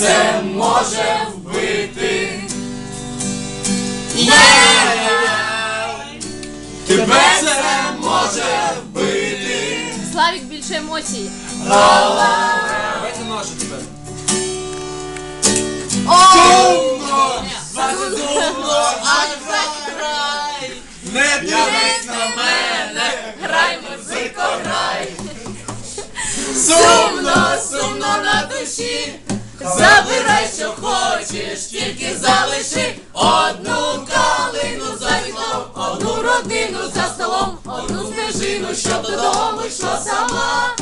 це може вбити. Тебе це може вбити. Славік більше емоцій. Давайте ножи тепер. Сумно, сумно, аж край. Не дивись на мене, Грай, музико, грай. сумно, сумно на душі. Що хочеш, тільки залиши одну калину за вікном, одну родину за столом, одну стежину, щоб додому йшла сама.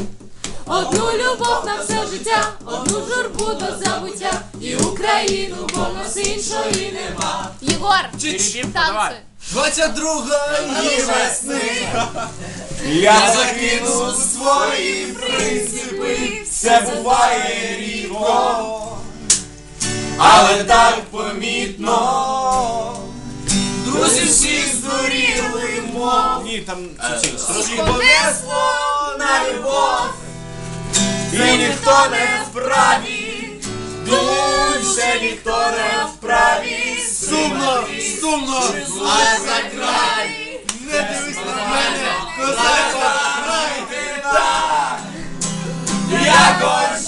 Одну любов на все життя, одну журбу до забуття. І Україну, бо в нас іншої нема. Єгор, давай. танці. 22-ї весни Я закину свої принципи, все буває рідко, але так помітно. Друзі всі здуріли, мов Ні, там Трошки понесло на любов, і ніхто не вправі, більше ніхто не вправі. Сумно, сумно, а за край, не дивись на мене, козака, так, якось жити так, у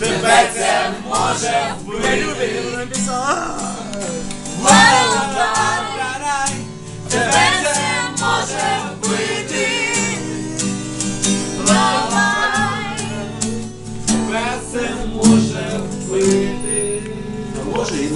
тебе це може вбити. Тебе це може вбити. Тебе це може вбити. Може і